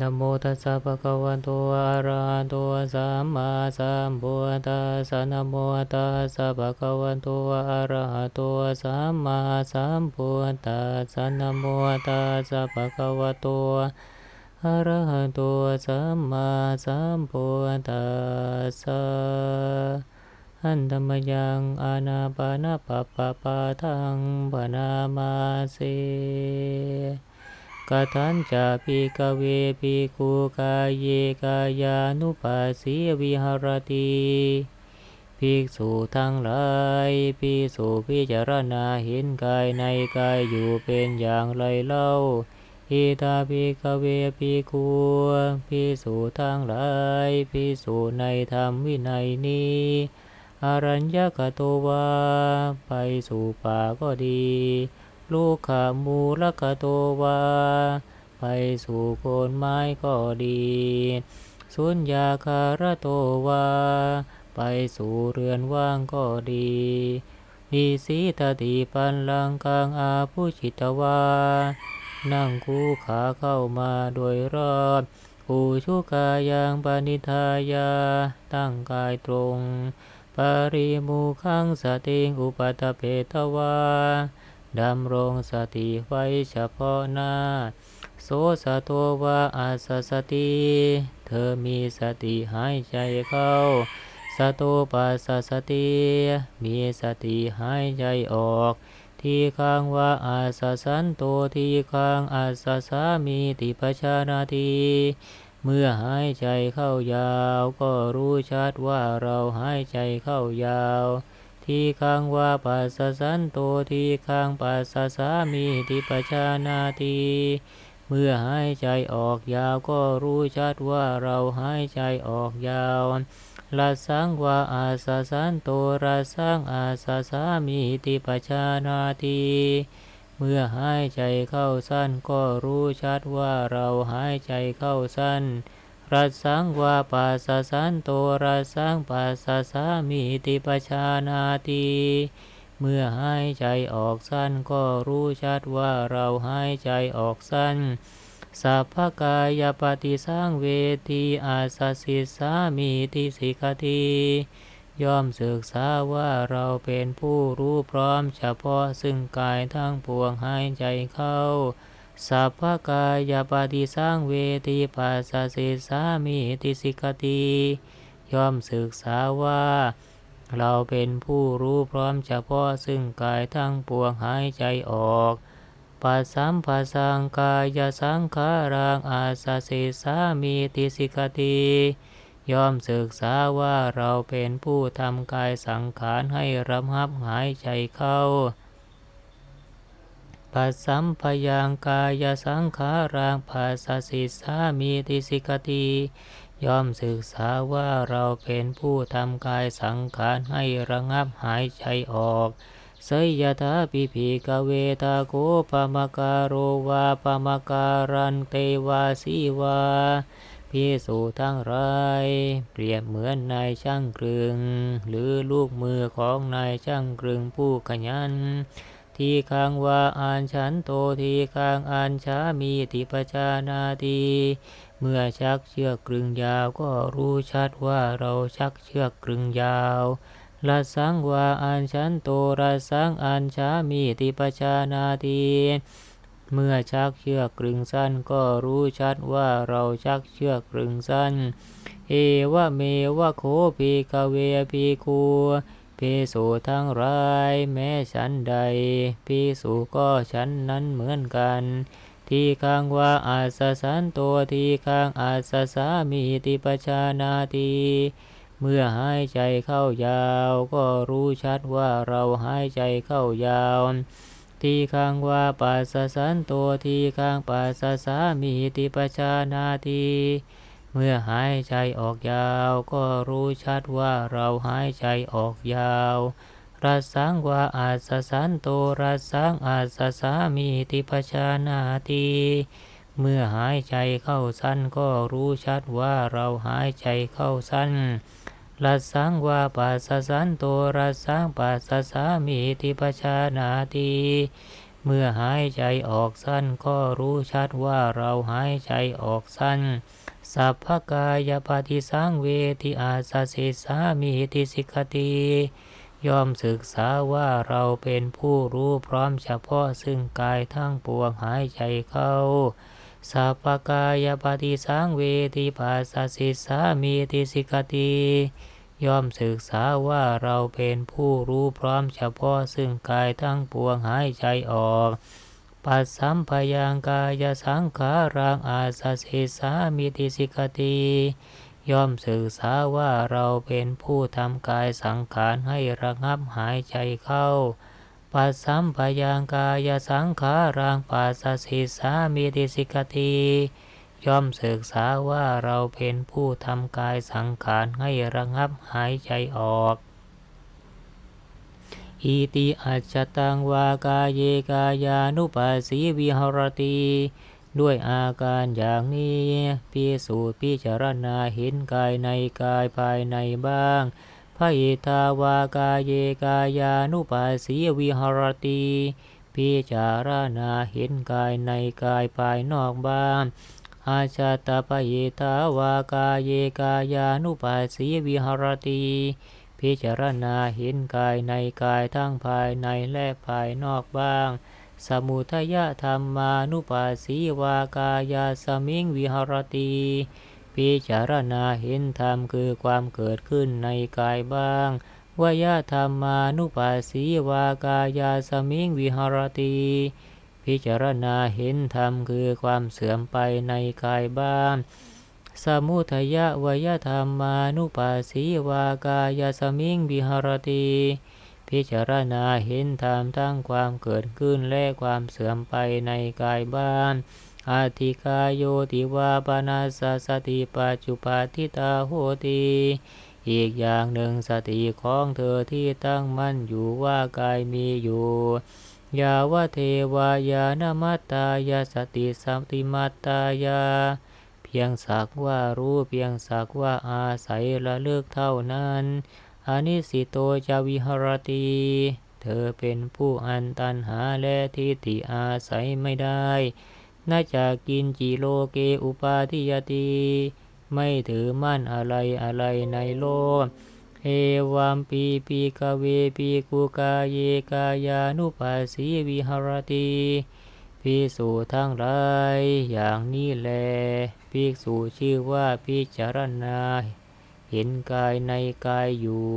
นะโมตัสสะภะคะวะโตอะระหะโตสัมมาสัมพุทธัสสะนะโมตัสสะภะคะวะโตอะระหะโตสัมมาสัมพุทธัสสะนะโมตัสสะภะคะวะโตอะระหะโตสัมมาสัมพุทธัสสะอันธรรมยังอานาปานาปะปะปะทังปนามาเส กทันจะปิกเวปิคูกายเยกายานุปัสสีวิหารติภิกษุทั้งหลายภิกษุพิจารณาเห็นกายในกายอยู่เป็นอย่างไรเล่าอิตาภิกเวภิกขุภิกษุทั้งหลายภิกษุในธรรมวินัยนี้อรัญญกตวาไปสู่ป่าก็ดี ลูกขามูลกโตวา ไปสู่โคนไม้ก็ดี สุญญาคารโตวา ไปสู่เรือนว่างก็ดีดีสีตติปันลังกังอาผู้จิตวา นั่งคู่ขาเข้ามาโดยรอบผูชุกายังปณิทายา ตั้งกายตรง ปริมูขังสติงอุปัตเปตวา ดำรงสติไว้เฉพาะหน้า โสสะโตวาอาสสติ เธอมีสติหายใจเข้าสโตปัสสสติ มีสติหายใจออก ทีคังว่าอาสสันโตทีคังอาสสามีติปชานาทีเมื่อหายใจเข้ายาว ก็รู้ชัดว่าเราหายใจเข้ายาว ทีคังว่าปัสสสันโตทีคังปัสสสามีติปชานาทีเมื่อหายใจออกยาวก็รู้ชัดว่าเราหายใจออกยาวลัสังวาอาสาสันโตรัสสังอาสาสามีติปชานาทีเมื่อหายใจเข้าสั้นก็รู้ชัดว่าเราหายใจเข้าสั้น รัสังวาปัสสันโตรัสังปัสสามีติปชานาทีเมื่อหายใจออกสั้นก็รู้ชัดว่าเราหายใจออกสั้นสัพพกายปฏิสังเวทีอาสสิสามีติสิกติย่อมศึกษาว่าเราเป็นผู้รู้พร้อมเฉพาะซึ่งกายทั้งปวงหายใจเข้า สัพพกายปฏิสังเวทีปัสสิสามีติสิกติย่อมศึกษาว่า เราเป็นผู้รู้พร้อมเฉพาะซึ่งกายทั้งปวงหายใจออกปัสสัมภาสังกายสังขารังอาสสิสามีติสิกติย่อมศึกษาว่าเราเป็นผู้ทำกายสังขารให้ระหับหายใจเข้า ปัสสัมพยังกายสังขารังภาสสิสามีติสิกติย่อมศึกษาว่าเราเป็นผู้ทำกายสังขารให้ระงับหายใจออกสยถาปิภิกเวตาโกปมการโรวาปมการันเตวาสีวาพิสูทั้งไรเปรียบเหมือนนายช่างกรึง หรือลูกมือของนายช่างกรึงผู้ขยัน ทีคังว่าอ่านฉันโตทีคังอ่านชามีติปชานาทีเมื่อชักเชือกกรึงยาวก็รู้ชัดว่าเราชักเชือกกรึงยาวลัสังวาอันชันโตรัสังอันชามีติปชานาทีเมื่อชักเชือกกรึงสั้นก็รู้ชัดว่าเราชักเชือกกรึงสั้น เอวะเมวะโคปีกเวปีคู ปีสูทั้งรายแม้ฉันใดปีสูก็ฉันนั้นเหมือนกัน ทีข้างว่าอาสสันตัวทีข้างอาสสามีติปชานาทีเมื่อหายใจเข้ายาว ก็รู้ชัดว่าเราหายใจเข้ายาว ทีข้างว่าปัสสสันโตทีข้างปัสสสามีติปชานาที เมื่อหายใจออกยาว ก็รู้ชัดว่าเราหายใจออกยาวรัสังว่าอาสสันโตรัสังอาสสามีติปชานาทีเมื่อหายใจเข้าสั้นก็รู้ชัดว่าเราหายใจเข้าสั้นรัสังวาปัสสสันโตรัสังปัสสามีติปชานาทีเมื่อหายใจออกสั้นก็รู้ชัดว่าเราหายใจออกสั้น สัพพกายปฏิสังเวทิอาสสิสามีติสิกติย่อมศึกษาว่าเราเป็นผู้รู้พร้อมเฉพาะซึ่งกายทั้งปวงหายใจเข้าสัพพกายปฏิสังเวทิปัสสสิสามีติสิกติย่อมศึกษาว่าเราเป็นผู้รู้พร้อมเฉพาะซึ่งกายทั้งปวงหายใจออก ปัสสัมพยังกายสังขารังอาสสิสามิติสิกติย่อมศึกษาว่าเราเป็นผู้ทำกายสังขารให้ระงับหายใจเข้า ปัสสัมพยังกายสังขารังปัสสิสามิติสิกติย่อมศึกษาว่าเราเป็นผู้ทำกายสังขารให้ระงับหายใจออก อิติอัจจตังวากาเยกายานุปัสสีวิหรติด้วยอาการอย่างนี้พิสูจน์พิจารณาเห็นกายในกายภายในบ้างพระอิทาวากาเยกายานุปัสสีวิหรติพิจารณาเห็นกายในกายภายนอกบ้างอาชาตปยิตาวากาเยกายานุปัสสีวิหรติ พิจารณาเห็นกายในกายทั้งภายในและภายนอกบ้าง สมุทยธรรมานุปัสสีวากายาสมิงวิหรติพิจารณาเห็นธรรมคือความเกิดขึ้นในกายบ้างวยธรรมานุปัสสีวากายาสมิงวิหรติพิจารณาเห็นธรรมคือความเสื่อมไปในกายบ้าง สมุทยะวยธรรมานุปัสสีวากายสมิงวิหรติพิจารณาเห็นธรรมทั้งความเกิดขึ้นและความเสื่อมไปในกายบ้าน อาทิกายโยติวาปนาสสติปัจจุปาทิตาโหติอีกอย่างหนึ่งสติของเธอที่ตั้งมั่นอยู่ว่ากายมีอยู่ ยาวะเทวายานมัตตายาสติสัมติมัตตายา พียงสักว่ารู้เพียงสักว่าอาศัยระลึกเท่านั้นอานิสิโตจาวิหรติเธอเป็นผู้อันตันหาและทิฏฐิอาศัยไม่ได้น่าจะกินจิโลเกอุปาทิยติ ไม่ถือมั่นอะไรอะไรในโลก เอวามปีปีกเวปีกุกาเยกายานุปัสสีวิหรติ พิสูจทั้งหลายอย่างนี้แลภิกษุชื่อว่าพิจารณา เห็นกายในกายอยู่